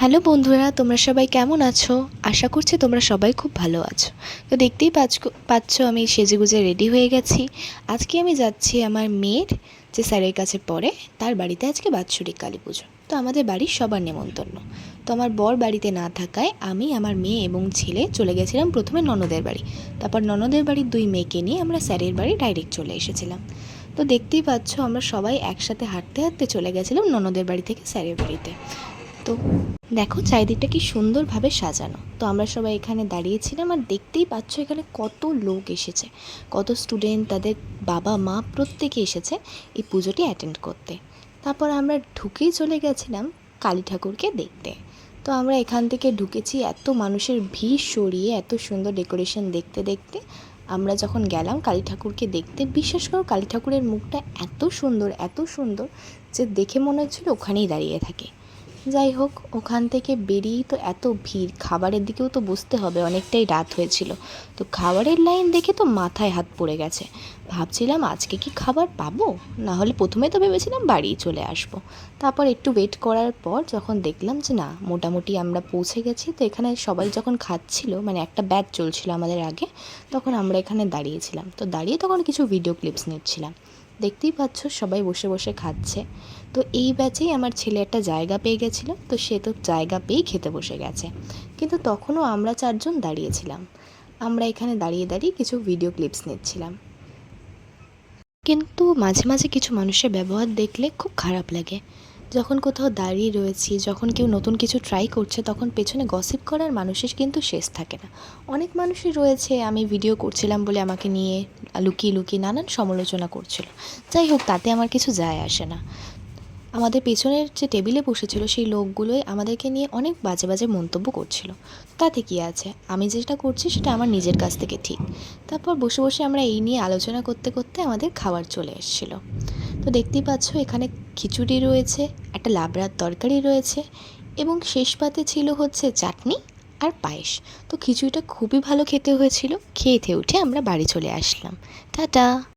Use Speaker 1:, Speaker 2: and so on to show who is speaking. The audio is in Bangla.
Speaker 1: হ্যালো বন্ধুরা, তোমরা সবাই কেমন আছো? আশা করছি তোমরা সবাই খুব ভালো আছো। তো দেখতেই পাচ্ছ আমি সেজেগুজে রেডি হয়ে গেছি। আজকে আমি যাচ্ছি আমার মেয়ের, যে স্যারের কাছে পড়ে, তার বাড়িতে আজকে বাৎসরিক কালী পুজো। তো আমাদের বাড়ির সবার নেমন্তন্ন। তো আমার বর বাড়িতে না থাকায় আমি, আমার মেয়ে এবং ছেলে চলে গেছিলাম প্রথমে ননদের বাড়ি। তারপর ননদের বাড়ির দুই মেয়েকে নিয়ে আমরা স্যারের বাড়ি ডাইরেক্ট চলে এসেছিলাম। তো দেখতেই পাচ্ছ আমরা সবাই একসাথে হাঁটতে হাঁটতে চলে গেছিলাম ননদের বাড়ি থেকে স্যারের বাড়িতে। তো। দেখো, চারিদিকটা কি সুন্দরভাবে সাজানো। তো আমরা সবাই এখানে দাঁড়িয়েছিলাম আর দেখতেই পাচ্ছ এখানে কত লোক এসেছে। কত স্টুডেন্ট তাদের বাবা, মা প্রত্যেকে এসেছে এই পুজোটি অ্যাটেন্ড করতে। তারপর আমরা ঢুকেই চলে গেছিলাম কালী ঠাকুরকে দেখতে। তো আমরা এখান থেকে ঢুকেছি, এত মানুষের ভিড় সরিয়ে, এত সুন্দর ডেকোরেশন দেখতে দেখতে। আমরা যখন গেলাম কালী ঠাকুরকে দেখতে, বিশ্বাস করো কালী ঠাকুরের মুখটা এত সুন্দর এত সুন্দর যে দেখে মনে হচ্ছিল ওখানেই দাঁড়িয়ে থাকে। যাই হোক, ওখান থেকে বেরিয়েই তো এত ভিড়। খাবারের দিকেও তো বসতে হবে, অনেকটাই রাত হয়েছিল। তো খাবারের লাইন দেখে তো মাথায় হাত পড়ে গেছে। ভাবছিলাম, আজকে কি খাবার পাবো? না হলে প্রথমে তো ভেবেছিলাম বাড়ি চলে আসব। তারপর একটু ওয়েট করার পর যখন দেখলাম যে না, মোটামুটি আমরা পৌঁছে গেছি, তো এখানে সবাই যখন খাচ্ছিল মানে একটা ব্যাচ চলছিল আমাদের আগে, তখন আমরা এখানে দাঁড়িয়েছিলাম। তো দাঁড়িয়ে তখন কিছু ভিডিও ক্লিপস নিচ্ছিলাম। দেখতেই পাচ্ছ, সবাই বসে বসে খাচ্ছে। তো এই ব্যাচেই আমার ছেলে একটা জায়গা পেয়ে গেছিল, তো সে তো জায়গা পেয়েই খেতে বসে গেছে। কিন্তু তখনও আমরা চারজন দাঁড়িয়েছিলাম। আমরা এখানে দাঁড়িয়ে দাঁড়িয়ে কিছু ভিডিও ক্লিপস নিচ্ছিলাম। কিন্তু মাঝে মাঝে কিছু মানুষের ব্যবহার দেখলে খুব খারাপ লাগে। যখন কোথাও দাঁড়িয়ে রয়েছি, যখন কেউ নতুন কিছু ট্রাই করছে, তখন পেছনে গসিপ করার মানুষের কিন্তু শেষ থাকে না। অনেক মানুষই রয়েছে, আমি ভিডিও করছিলাম বলে আমাকে নিয়ে লুকিয়ে লুকিয়ে নানান সমালোচনা করছিল। যাই হোক, তাতে আমার কিছু যায় আসে না। আমাদের পেছনের যে টেবিলে বসেছিল সেই লোকগুলোই আমাদেরকে নিয়ে অনেক বাজে বাজে মন্তব্য করছিল। তাতে কি আছে? আমি যেটা করছি সেটা আমার নিজের কাছ থেকে ঠিক। তারপর বসে বসে আমরা এই নিয়ে আলোচনা করতে করতে আমাদের খাবার চলে এসেছিল। তো দেখতেই পাচ্ছ, এখানে খিচুড়ি রয়েছে, একটা লাবড়ার তরকারি রয়েছে এবং শেষ পাতে ছিল হচ্ছে চাটনি আর পায়েস। তো খিচুড়িটা খুবই ভালো খেতে হয়েছিল। খেয়ে উঠে আমরা বাড়ি চলে আসলাম। টাটা!